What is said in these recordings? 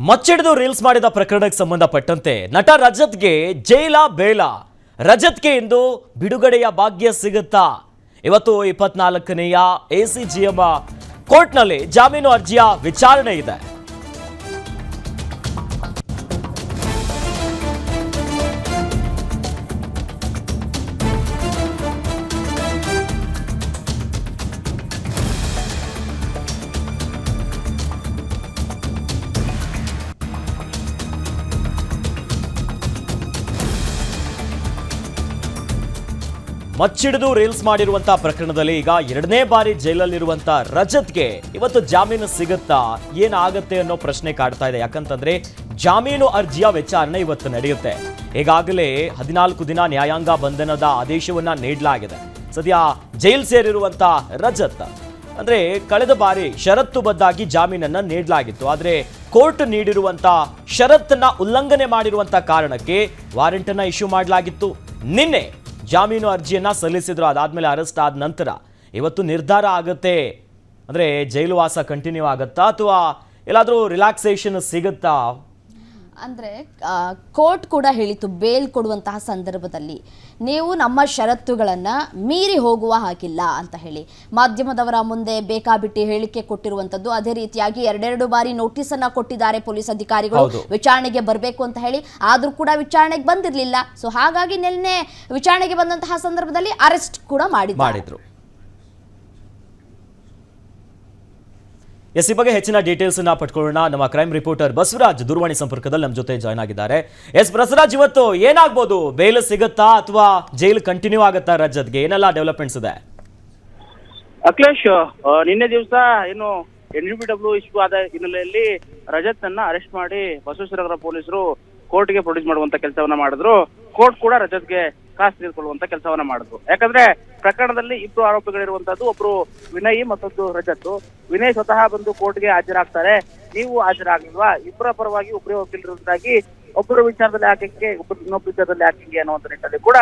ಮಚ್ಚಿಡಿದು reels ಮಾಡಿದ ಪ್ರಕರಣಕ್ಕೆ ಸಂಬಂಧಪಟ್ಟಂತೆ ನಟ ರಜತ್ಗೆ ಜೈಲ ಬೇಲ. ರಜತ್ಗೆ ಇಂದು ಬಿಡುಗಡೆಯ ಭಾಗ್ಯ ಸಿಗುತ್ತಾ? ಇವತ್ತು ಇಪ್ಪತ್ನಾಲ್ಕನೆಯ ಎಸಿಜಿಎಂ ಕೋರ್ಟ್ನಲ್ಲಿ ಜಾಮೀನು ಅರ್ಜಿಯ ವಿಚಾರಣೆ ಇದೆ. ಮಚ್ಚಿಡಿದು ರೀಲ್ಸ್ ಮಾಡಿರುವಂತಹ ಪ್ರಕರಣದಲ್ಲಿ ಈಗ ಎರಡನೇ ಬಾರಿ ಜೈಲಲ್ಲಿರುವಂತಹ ರಜತ್ಗೆ ಇವತ್ತು ಜಾಮೀನು ಸಿಗುತ್ತಾ? ಏನಾಗುತ್ತೆ ಅನ್ನೋ ಪ್ರಶ್ನೆ ಕಾಡ್ತಾ ಇದೆ. ಯಾಕಂತಂದ್ರೆ ಜಾಮೀನು ಅರ್ಜಿಯ ವಿಚಾರಣೆ ಇವತ್ತು ನಡೆಯುತ್ತೆ. ಈಗಾಗಲೇ ಹದಿನಾಲ್ಕು ದಿನ ನ್ಯಾಯಾಂಗ ಬಂಧನದ ಆದೇಶವನ್ನ ನೀಡಲಾಗಿದೆ. ಸದ್ಯ ಜೈಲ್ ಸೇರಿರುವಂತಹ ರಜತ್, ಅಂದ್ರೆ ಕಳೆದ ಬಾರಿ ಷರತ್ತುಬದ್ಧಾಗಿ ಜಾಮೀನನ್ನ ನೀಡಲಾಗಿತ್ತು. ಆದ್ರೆ ಕೋರ್ಟ್ ನೀಡಿರುವಂತ ಷರತ್ತನ್ನ ಉಲ್ಲಂಘನೆ ಮಾಡಿರುವಂತ ಕಾರಣಕ್ಕೆ ವಾರೆಂಟ್ ಅನ್ನ ಇಶ್ಯೂ ಮಾಡಲಾಗಿತ್ತು. ನಿನ್ನೆ ಜಾಮೀನು ಅರ್ಜಿಯನ್ನು ಸಲ್ಲಿಸಿದರು. ಅದಾದಮೇಲೆ ಅರೆಸ್ಟ್ ಆದ ನಂತರ ಇವತ್ತು ನಿರ್ಧಾರ ಆಗುತ್ತೆ. ಅಂದರೆ ಜೈಲುವಾಸ ಕಂಟಿನ್ಯೂ ಆಗುತ್ತಾ ಅಥವಾ ಎಲ್ಲಾದರೂ ರಿಲ್ಯಾಕ್ಸೇಷನ್ ಸಿಗುತ್ತಾ? ಅಂದರೆ ಕೋರ್ಟ್ ಕೂಡ ಹೇಳಿತು ಬೇಲ್ ಕೊಡುವಂತಹ ಸಂದರ್ಭದಲ್ಲಿ. ನೀವು ನಮ್ಮ ಷರತ್ತುಗಳನ್ನು ಮೀರಿ ಹೋಗುವ ಹಾಗಿಲ್ಲ ಅಂತ ಹೇಳಿ. ಮಾಧ್ಯಮದವರ ಮುಂದೆ ಬೇಕಾಬಿಟ್ಟಿ ಹೇಳಿಕೆ ಕೊಟ್ಟಿರುವಂಥದ್ದು ಅದೇ ರೀತಿಯಾಗಿ ಎರಡೆರಡು ಬಾರಿ ನೋಟಿಸನ್ನು ಕೊಟ್ಟಿದ್ದಾರೆ ಪೊಲೀಸ್ ಅಧಿಕಾರಿಗಳು. ವಿಚಾರಣೆಗೆ ಬರಬೇಕು ಅಂತ ಹೇಳಿ. ಆದರೂ ಕೂಡ ವಿಚಾರಣೆಗೆ ಬಂದಿರಲಿಲ್ಲ. ಸೊ ಹಾಗಾಗಿ ನಿನ್ನೆ ವಿಚಾರಣೆಗೆ ಬಂದಂತಹ ಸಂದರ್ಭದಲ್ಲಿ ಅರೆಸ್ಟ್ ಕೂಡ ಮಾಡಿದ್ರು. ಎಸ್ ಬಗ್ಗೆ ಹೆಚ್ಚಿನ ಡೀಟೇಲ್ಸ್ ಅನ್ನ ಪಡ್ಕೊಳ್ಳೋಣ. ನಮ್ಮ ಕ್ರೈಮ್ ರಿಪೋರ್ಟರ್ ಬಸವರಾಜ್ ದೂರವಾಣಿ ಸಂಪರ್ಕದಲ್ಲಿ ನಮ್ಮ ಜೊತೆ ಜಾಯ್ನ್ ಆಗಿದ್ದಾರೆ. ಎಸ್ ಬಸವರಾಜ್, ಇವತ್ತು ಏನಾಗ್ಬೋದು? ಬೇಲ್ ಸಿಗುತ್ತಾ ಅಥವಾ ಜೈಲ್ ಕಂಟಿನ್ಯೂ ಆಗುತ್ತಾ ರಜತ್ಗೆ ಏನೆಲ್ಲ ಡೆವಲಪ್ಮೆಂಟ್ಸ್ ಇದೆ? ಅಖಿಲೇಶ್ ನಿನ್ನೆ ದಿವಸ ಏನು ಎನ್ ಬಿ ಡಬ್ಲ್ಯೂ ಇಶ್ಯೂ ಆದ ಹಿನ್ನೆಲೆಯಲ್ಲಿ ರಜತ್ ಅನ್ನ ಅರೆಸ್ಟ್ ಮಾಡಿ ಬಸವೇಶ್ವರ ಪೊಲೀಸರು ಕೋರ್ಟ್ಗೆ ಪ್ರೊಡ್ಯೂಸ್ ಮಾಡುವಂತ ಕೆಲಸವನ್ನ ಮಾಡಿದ್ರು. ಕೋರ್ಟ್ ಕೂಡ ರಜತ್ಗೆ ಕಾಸು ತೆಗೆದುಕೊಳ್ಳುವಂತ ಕೆಲಸವನ್ನ ಮಾಡಿದ್ರು. ಯಾಕಂದ್ರೆ ಪ್ರಕರಣದಲ್ಲಿ ಇಬ್ರು ಆರೋಪಿಗಳಿರುವಂತದ್ದು ಒಬ್ರು ವಿನಯ್ ಮತ್ತೊಂದು ರಜತ್ ವಿನಯ್ ಸ್ವತಃ ಬಂದು ಕೋರ್ಟ್ಗೆ ಹಾಜರಾಗ್ತಾರೆ. ನೀವು ಹಾಜರಾಗಿಲ್ವಾ? ಇಬ್ಬರ ಪರವಾಗಿ ಒಬ್ಬರೇ ವಕೀಲರಿಂದಾಗಿ ಒಬ್ಬರ ವಿಚಾರದಲ್ಲಿ ಹಾಕಕ್ಕೆ, ಒಬ್ಬರು ಇನ್ನೊಬ್ಬ ವಿಚಾರದಲ್ಲಿ ಹಾಕಿಂಗೆ ಅನ್ನುವಂತ ನಿಟ್ಟಲ್ಲಿ ಕೂಡ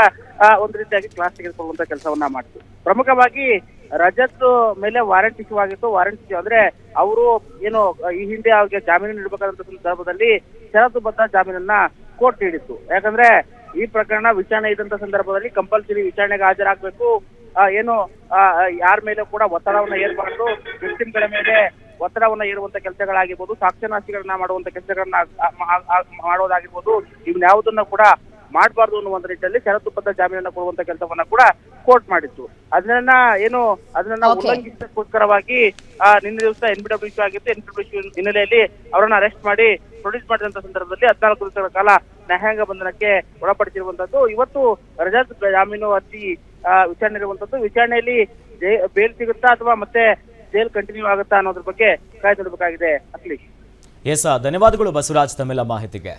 ಒಂದು ರೀತಿಯಾಗಿ ಕ್ಲಾಸ್ ತೆಗೆದುಕೊಳ್ಳುವಂತ ಕೆಲಸವನ್ನ ಮಾಡಿತು ಪ್ರಮುಖವಾಗಿ ರಜತ್ ಮೇಲೆ ವಾರಂಟ್ ಇಶ್ಯೂ ಆಗಿತ್ತು. ವಾರೆಂಟ್ ಇಶ್ಯೂ ಅಂದ್ರೆ ಅವರು ಏನು, ಈ ಹಿಂದೆ ಅವ್ರಿಗೆ ಜಾಮೀನು ನೀಡಬೇಕಾದಂತ ಸಂದರ್ಭದಲ್ಲಿ ಷರತ್ತುಬದ್ಧ ಜಾಮೀನನ್ನ ಕೋರ್ಟ್ ನೀಡಿತ್ತು. ಯಾಕಂದ್ರೆ ಈ ಪ್ರಕರಣ ವಿಚಾರಣೆ ಇದ್ದಂತ ಸಂದರ್ಭದಲ್ಲಿ ಕಂಪಲ್ಸರಿ ವಿಚಾರಣೆಗೆ ಹಾಜರಾಗಬೇಕು. ಏನು ಯಾರ ಮೇಲೆ ಕೂಡ ಒತ್ತಡವನ್ನ ಏರ್ಬಾರ್ದು ವಿಕ್ಟಿಮ್ಗಳ ಮೇಲೆ ಒತ್ತಡವನ್ನ ಏರುವಂತ ಕೆಲಸಗಳಾಗಿರ್ಬೋದು ಸಾಕ್ಷ್ಯನಾಶಿಗಳನ್ನ ಮಾಡುವಂತ ಕೆಲಸಗಳನ್ನ ಮಾಡೋದಾಗಿರ್ಬೋದು ಇವ್ನ್ಯಾವುದನ್ನ ಕೂಡ ಮಾಡಬಾರ್ದು ಅನ್ನುವಂತ ನಿಟ್ಟಿನಲ್ಲಿ ಷರತ್ತುಬದ್ಧ ಜಾಮೀನನ್ನ ಕೊಡುವಂತ ಕೆಲಸವನ್ನ ಕೂಡ ಕೋರ್ಟ್ ಮಾಡಿತ್ತು. ಅದನ್ನ ಏನು ಅದನ್ನ ಆ, ನಿನ್ನೆ ದಿವಸ ಎನ್ ಬಿ ಡಬ್ಲ್ಯೂ ಆಗಿತ್ತು. ಎನ್ ಬಿ ಡಬ್ಲ್ಯೂ ಹಿನ್ನೆಲೆಯಲ್ಲಿ ಅವರನ್ನ ಅರೆಸ್ಟ್ ಮಾಡಿ ಪ್ರೊಡ್ಯೂಸ್ ಮಾಡಿದಂತ ಸಂದರ್ಭದಲ್ಲಿ ಹದಿನಾಲ್ಕು ದಿವಸಗಳ ಕಾಲ ನ್ಯಾಯಾಂಗ ಬಂಧನಕ್ಕೆ ಒಳಪಡಿಸಿರುವಂತದ್ದು. ಇವತ್ತು ರಜತ್ ಜಾಮೀನು ಅರ್ಜಿ ವಿಚಾರಣೆ ಇರುವಂತದ್ದು. ವಿಚಾರಣೆಯಲ್ಲಿ ಬೇಲ್ ಸಿಗುತ್ತಾ ಅಥವಾ ಮತ್ತೆ ಜೈಲ್ ಕಂಟಿನ್ಯೂ ಆಗುತ್ತಾ ಅನ್ನೋದ್ರ ಬಗ್ಗೆ ಕಾಯ್ದಿಡಬೇಕಾಗಿದೆ, ಅಖಿಲೇಶ್. ಎಸ್ ಧನ್ಯವಾದಗಳು ಬಸವರಾಜ್ ತಮ್ಮೆಲ್ಲ ಮಾಹಿತಿಗೆ.